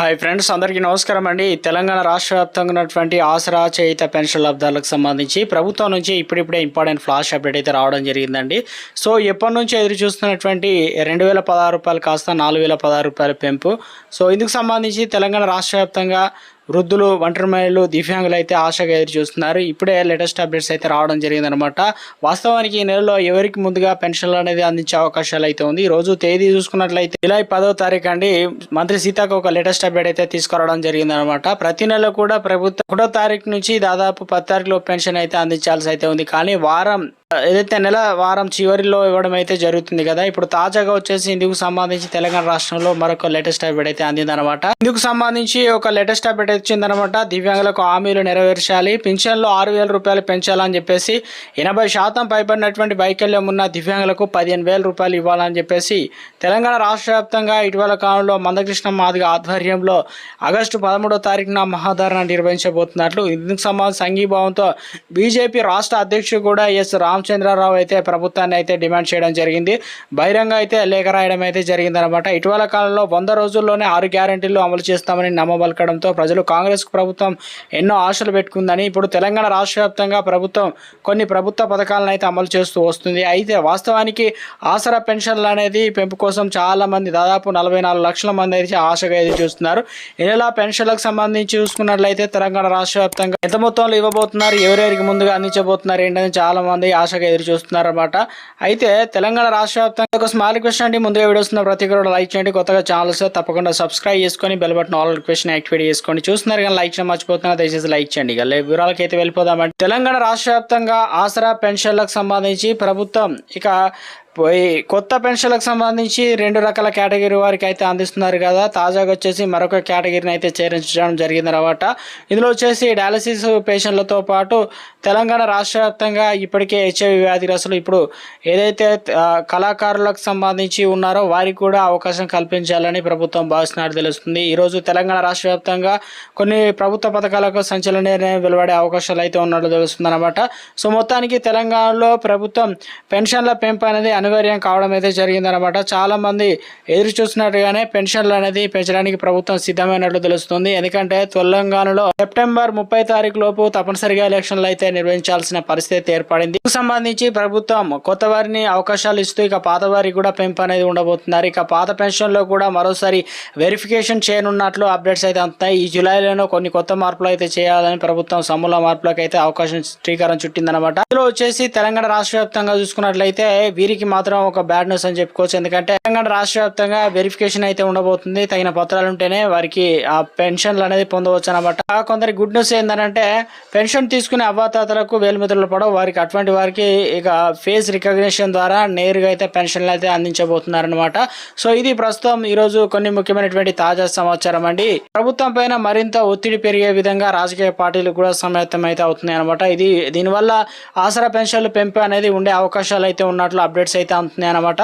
Hi friends అందరికీ నమస్కారం అండి. తెలంగాణ రాష్ట్ర వ్యాప్తంగా ఉన్నటువంటి ఆసరా చేయిత పెన్షన్ లబ్ధాలకు సంబంధించి ప్రభుత్వం నుంచి ఇప్పుడిప్పుడే ఇంపార్టెంట్ ఫ్లాష్ అప్డేట్ అయితే రావడం జరిగిందండి. సో ఎప్పటి నుంచి ఎదురు చూస్తున్నటువంటి రెండు వేల పదహారు రూపాయలు కాస్త నాలుగు వేల పదహారు రూపాయల పెంపు. సో ఇందుకు సంబంధించి తెలంగాణ రాష్ట్ర వ్యాప్తంగా వృద్ధులు ఒంటరి మహిళలు దివ్యాంగులు అయితే ఆశగా ఎదురు చూస్తున్నారు. ఇప్పుడే లేటెస్ట్ అప్డేట్స్ అయితే రావడం జరిగిందనమాట వాస్తవానికి ఈ నెలలో ఎవరికి ముందుగా పెన్షన్లు అనేది అందించే అవకాశాలు అయితే ఉంది. ఈ రోజు తేదీ చూసుకున్నట్లయితే జూలై పదో తారీఖు అండి మంత్రి సీతాకు ఒక లేటెస్ట్ అప్డేట్ అయితే తీసుకురావడం జరిగిందనమాట ప్రతి నెల కూడా ప్రభుత్వం ఒకటో తారీఖు నుంచి దాదాపు పది తారీఖులో పెన్షన్ అయితే అందించాల్సి అయితే ఉంది. కానీ వారం ఏదైతే నెల వారం చివరిలో ఇవ్వడం అయితే జరుగుతుంది కదా ఇప్పుడు తాజాగా వచ్చేసి ఇందుకు సంబంధించి తెలంగాణ రాష్ట్రంలో మరొక లేటెస్ట్ అప్డేట్ అయితే అందిందనమాట ఇందుకు సంబంధించి ఒక లేటెస్ట్ అప్డేట్ వచ్చిందనమాట దివ్యాంగులకు హామీలు నెరవేర్చాలి పింఛన్లో ఆరు వేల రూపాయలు పెంచాలని చెప్పేసి ఎనభై శాతం పైబడినటువంటి వైకల్యం ఉన్న దివ్యాంగులకు పదిహేను వేల రూపాయలు ఇవ్వాలని చెప్పేసి తెలంగాణ రాష్ట్ర వ్యాప్తంగా ఇటీవల కాలంలో మందకృష్ణ మాదిగ ఆధ్వర్యంలో ఆగస్టు పదమూడో తారీఖున మహాధారణ నిర్వహించబోతున్నట్లు ఇందుకు సంబంధించి సంఘీభావంతో బీజేపీ రాష్ట్ర అధ్యక్షుడు కూడా ఎస్ రామచంద్రరావు అయితే ప్రభుత్వాన్ని అయితే డిమాండ్ చేయడం జరిగింది. బహిరంగ అయితే లేఖ రాయడం అయితే జరిగిందనమాట ఇటీవల కాలంలో వంద రోజుల్లోనే ఆరు గ్యారంటీలు అమలు చేస్తామని నమ్మబలకడంతో ప్రజలు కాంగ్రెస్ ప్రభుత్వం ఎన్నో ఆశలు పెట్టుకుందని ఇప్పుడు తెలంగాణ రాష్ట్ర వ్యాప్తంగా ప్రభుత్వం కొన్ని ప్రభుత్వ పథకాలను అయితే అమలు చేస్తూ వస్తుంది. అయితే వాస్తవానికి ఆసరా పెన్షన్లు అనేది పెంపు కోసం చాలా మంది దాదాపు నలభై నాలుగు లక్షల మంది అయితే ఆశగా ఎదురు చూస్తున్నారు. ఇలా పెన్షన్లకు సంబంధించి చూసుకున్నట్లయితే తెలంగాణ రాష్ట్ర వ్యాప్తంగా ఎంత మొత్తంలో ఇవ్వబోతున్నారు ఎవరెవరికి ముందుగా అందించబోతున్నారు ఏంటని చాలా మంది ఆశగా ఎదురు చూస్తున్నారు అనమాట అయితే తెలంగాణ రాష్ట్ర వ్యాప్తంగా ఒక స్మాల్ రిక్వెస్ట్ అండి. ముందుగా వీడియోస్ ఉన్న ప్రతి ఒక్కరు లైక్ చేయండి. కొత్తగా ఛానల్స్ తప్పకుండా సబ్స్క్రైబ్ చేసుకొని bell button all request activate చేసుకోండి. చూస్తున్నారు కానీ లైక్ చేయడం మర్చిపోతున్నా దయచేసి లైక్ చేయండి. ఇక లే- వివరాలకి అయితే వెళ్ళిపోదామండి. తెలంగాణ రాష్ట్ర వ్యాప్తంగా ఆసరా పెన్షన్లకు సంబంధించి ప్రభుత్వం ఇక కొత్త పెన్షన్లకు సంబంధించి రెండు రకాల కేటగిరీ వారికి అయితే అందిస్తున్నారు కదా. తాజాగా వచ్చేసి మరొక కేటగిరీని అయితే చేరించడం జరిగింది అనమాట ఇందులో వచ్చేసి డయాలసిస్ పేషెంట్లతో పాటు తెలంగాణ రాష్ట్ర వ్యాప్తంగా ఇప్పటికే హెచ్ఐవి వ్యాధిగ్రస్తులు ఇప్పుడు ఏదైతే కళాకారులకు సంబంధించి ఉన్నారో వారికి కూడా అవకాశం కల్పించాలని ప్రభుత్వం భావిస్తున్నారు తెలుస్తుంది. ఈరోజు తెలంగాణ రాష్ట్ర వ్యాప్తంగా కొన్ని ప్రభుత్వ పథకాలకు సంచలన నిర్ణయం వెలువడే అవకాశాలు అయితే ఉన్నట్లు తెలుస్తుంది అనమాట సో మొత్తానికి తెలంగాణలో ప్రభుత్వం పెన్షన్ల పెంపు అనేది అనివార్యం కావడం అయితే జరిగిందనమాట చాలామంది ఎదురు చూసినట్టుగానే పెన్షన్లు అనేది పెంచడానికి ప్రభుత్వం సిద్ధమైనట్లు తెలుస్తుంది. ఎందుకంటే తెలంగాణలో సెప్టెంబర్ ముప్పై తారీఖు లోపు తప్పనిసరిగా ఎలక్షన్లు అయితే నిర్వహించాల్సిన పరిస్థితి ఏర్పడింది. సంబంధించి ప్రభుత్వం కొత్త వారిని అవకాశాలు ఇస్తూ ఇక పాత వారికి కూడా పెంపు అనేది ఉండబోతున్నారు. ఇక పాత పెన్షన్లో కూడా మరోసారి వెరిఫికేషన్ చేయనున్నట్లు అప్డేట్స్ అయితే అందుతాయి ఈ జూలైలోనూ కొన్ని కొత్త మార్పులు అయితే చేయాలని ప్రభుత్వం సమూల మార్పులకు అయితే అవకాశం శ్రీకారం చుట్టిందనమాట ఇందులో వచ్చేసి తెలంగాణ రాష్ట్ర వ్యాప్తంగా చూసుకున్నట్లయితే వీరికి మాత్రం ఒక బ్యాడ్ న్యూస్ అని చెప్పుకోవచ్చు. ఎందుకంటే తెలంగాణ రాష్ట్ర వ్యాప్తంగా వెరిఫికేషన్ అయితే ఉండబోతుంది. తగిన పత్రాలు ఉంటేనే వారికి ఆ పెన్షన్లు అనేది పొందవచ్చు అనమాట కొందరి గుడ్ న్యూస్ ఏంటంటే పెన్షన్ తీసుకునే అవ్వాతాతలకు వేలుమిత్రులు పడవు. వారికి అటువంటి వారికి ఇక ఫేస్ రికగ్నిషన్ ద్వారా నేరుగా అయితే పెన్షన్లు అయితే అందించబోతున్నారనమాట సో ఇది ప్రస్తుతం ఈరోజు కొన్ని ముఖ్యమైనటువంటి తాజా సమాచారం అండి. ప్రభుత్వం పైన మరింత ఒత్తిడి పెరిగే విధంగా రాజకీయ పార్టీలు కూడా సమాయత్తం అయితే అవుతున్నాయి అనమాట ఇది దీనివల్ల ఆసరా పెన్షన్లు పెంపు అనేది ఉండే అవకాశాలు అయితే ఉన్నట్లు అప్డేట్స్ అయితే అందుతున్నాయి అనమాట